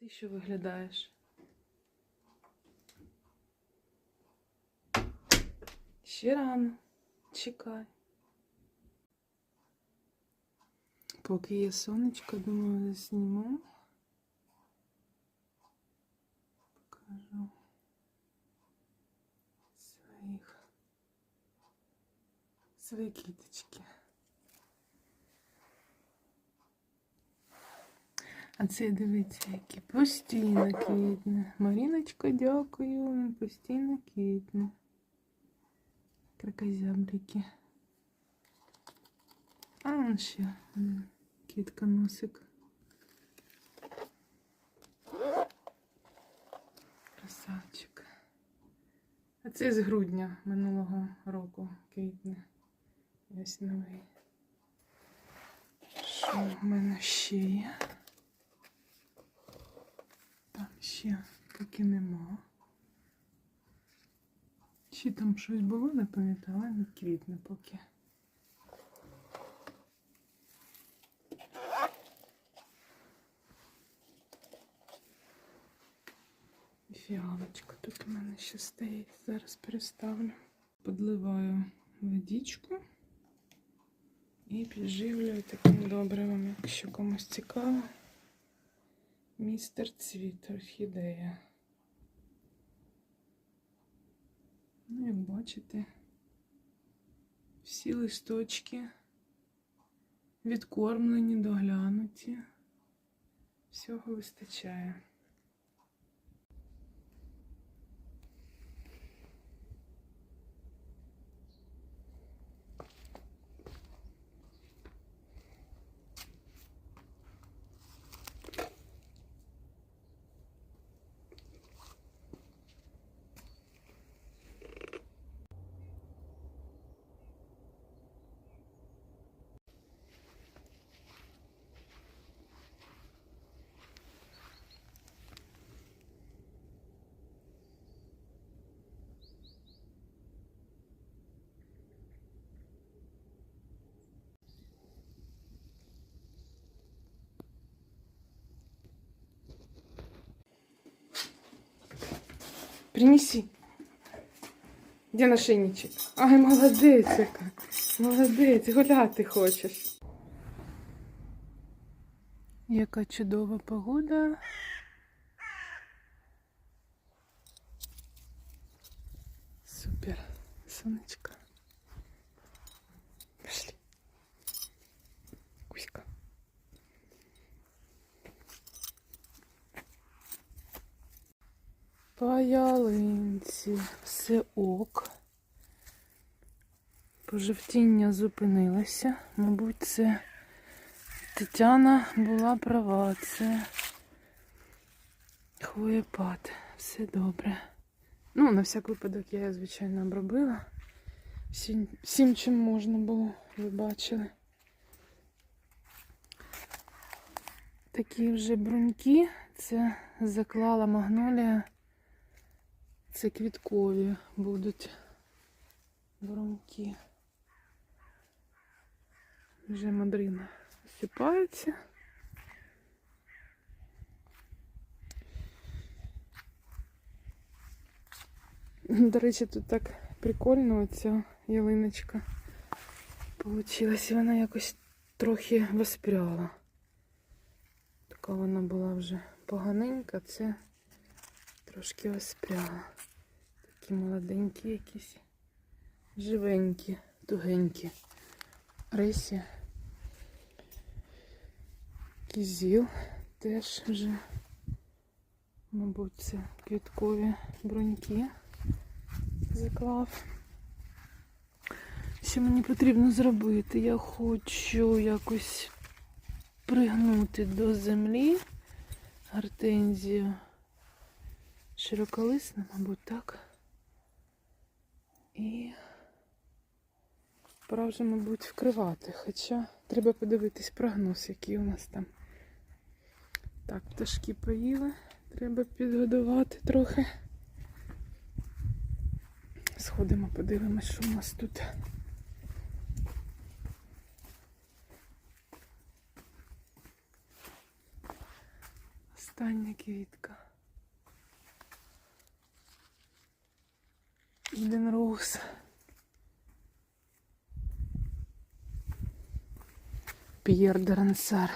ти що виглядаєш? Ще рано. Чекай. Поки є сонечко, думаю, зніму. Покажу своїх свої квіточки. А це дивіться, які постійно квітне. Маріночко, дякую, він постійно квітне. Кракозябрики. А вон ще квітка носик. Красавчик. А це з грудня минулого року квітне. Ось новий. Що в мене ще є? Ще поки нема. Чи там щось було, не пам'ятаю, але не квітне поки. Фіалочка тут у мене ще стоїть. Зараз переставлю. Подливаю водичку і підживлюю таким добривом, якщо комусь цікаво. Містер Цвіт, орхідея. Ну, як бачите, всі листочки відкормлені, доглянуті. Всього вистачає. Принеси. Где нашийничек? Ай, молодець яка. Молодець, гуляти хочеш. Яка чудова погода. Супер. Сонечко. По ялинці все ок. Пожовтіння зупинилося. Мабуть, це Тетяна була права. Це хвоєпад. Все добре. Ну, на всяк випадок я, звичайно, обробила. Всім, всім чим можна було, ви бачили. Такі вже бруньки. Це заклала магнолія. Це квіткові будуть бруньки. Вже мадрина осипається. До речі, тут так прикольно оця ялиночка получилась. І вона якось трохи воспряла. Така вона була вже поганенька, це трошки воспряла. Такі молоденькі якісь, живенькі, тугенькі. Ресі. Кізіл теж вже, мабуть, це квіткові бруньки заклав. Що мені потрібно зробити? Я хочу якось пригнути до землі гортензію широколисна, мабуть, так. І пора вже, мабуть, вкривати. Хоча треба подивитись прогноз, який у нас там. Так, пташки поїли. Треба підгодувати трохи. Сходимо, подивимось, що у нас тут. Остання квітка. Іден Роуз. П'єр де Рансар.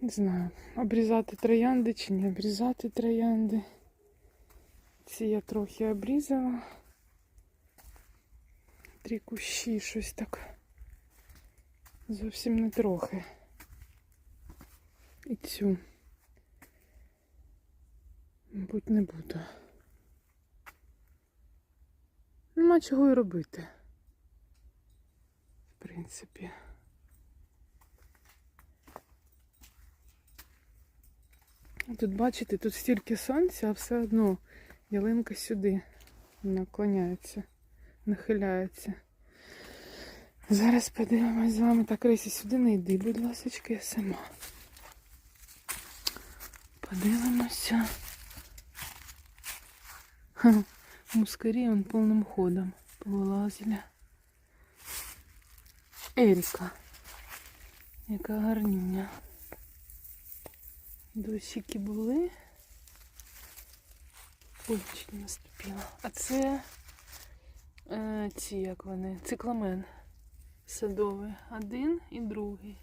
Не знаю, обрізати троянди чи не обрізати троянди. Ці я трохи обрізала. Три кущі, щось так. Зовсім не трохи. І цю. Мабуть, не буду. Нема чого і робити. В принципі. Тут бачите, тут стільки сонця, а все одно ялинка сюди наклоняється, нахиляється. Зараз подивимось з вами. Так, Рейсі, сюди не йди, будь ласка, я сама. Подивимося. Ха, мускарі он повним ходом повилазили. Еріка. Яка гарнюня. Досики були. Не наступила. А це е, ці, як вони, цикламен садовий. Один і другий.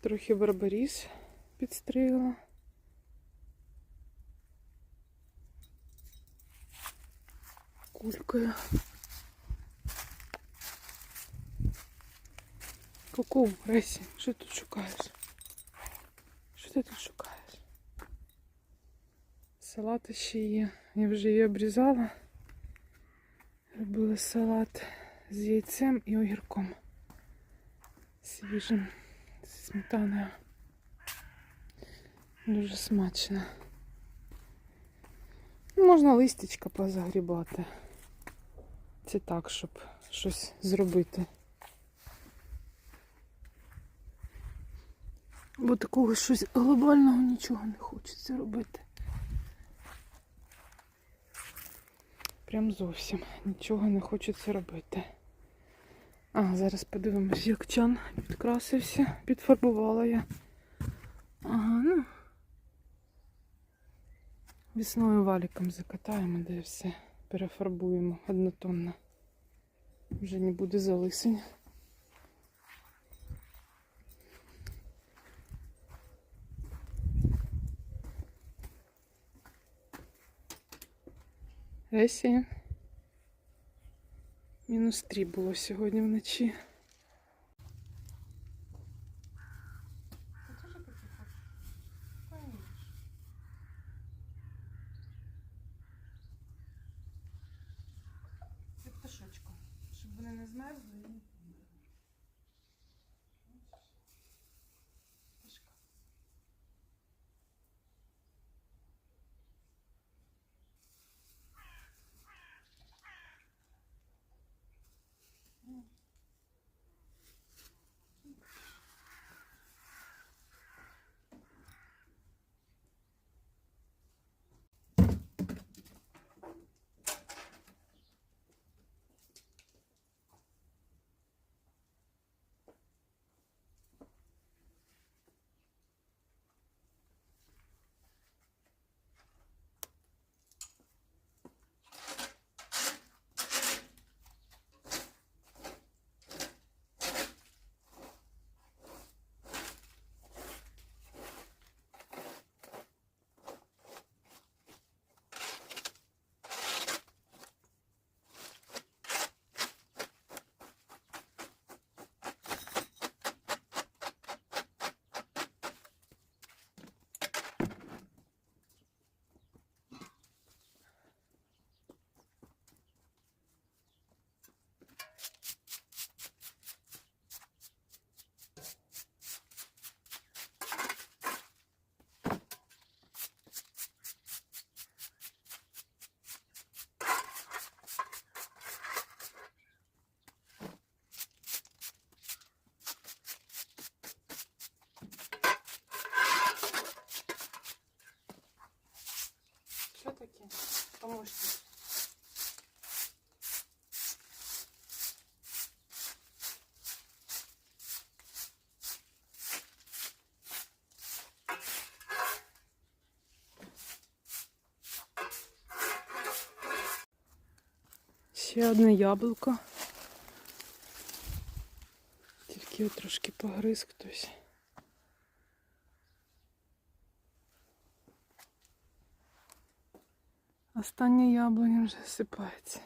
Трохи барбаріс підстригла. Кулькою. Ку-ку, Ресі, що ти тут шукаєш? Що ти тут шукаєш? Салати ще є. Я вже її обрізала. Робила салат з яйцем і огірком. Свіжим. Зі сметаною. Дуже смачно. Ну, Можна листячка позагрібати. Це так, щоб щось зробити. Бо такого щось глобального нічого не хочеться робити. Прям зовсім нічого не хочеться робити. А, зараз подивимось, як чан підкрасився, підфарбувала я. Ага, ну. Весною валіком закатаємо, де все перефарбуємо однотонно. Вже не буде залисень. Есі. Мінус 3 було сьогодні вночі. Ще одне яблуко. Тільки його трошки погриз хтось. Останнє яблуня вже сипається.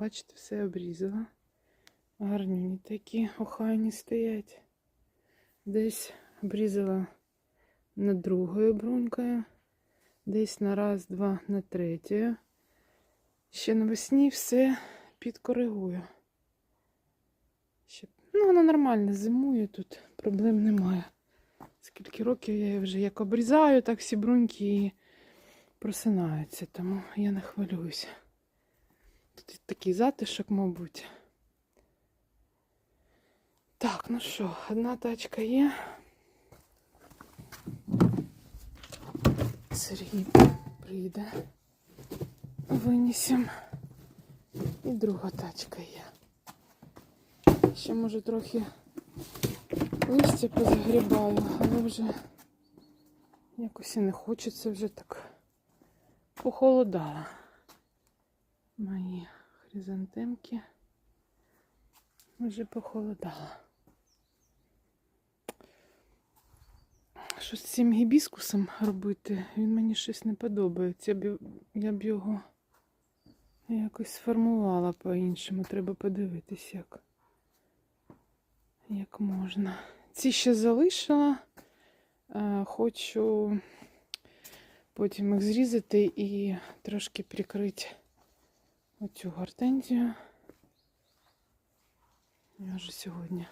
Бачите, все обрізала. Гарні такі охайні стоять. Десь обрізала над другою брунькою, десь на раз, два, на третю. Ще навесні все підкоригую. Ще... Ну, воно нормально зимує, тут проблем немає. Скільки років я її вже як обрізаю, так всі бруньки і просинаються, тому я не хвилююся. Тут такий затишок, мабуть. Так, ну що, одна тачка є. Сергій прийде. Винесем. І друга тачка є. Ще може трохи листя позагрібаю, але вже якось і не хочеться вже так похолодало. Мої хризантемки вже похолодало. Що з цим гібіскусом робити? Він мені щось не подобається. Я б, його якось сформувала по-іншому. Треба подивитись, як, як можна. Ці ще залишила. Е, Хочу потім їх зрізати і трошки прикрити оцю гортензію. Я вже сьогодні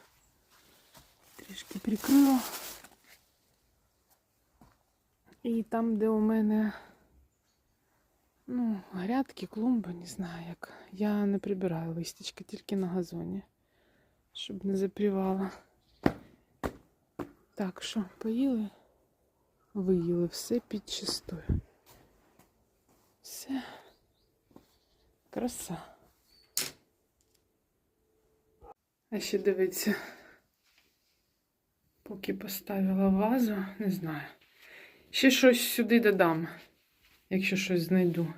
трішки прикрила. І там, де у мене ну, грядки, клумби, не знаю як. Я не прибираю листячки, тільки на газоні, щоб не запрівала. Так що, поїли, виїли все під чистою. Все. Краса. А ще дивіться, поки поставила вазу, не знаю. Ще щось сюди додам, якщо щось знайду.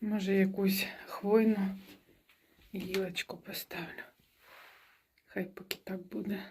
Може, якусь хвойну гілочку поставлю. Хай поки так буде.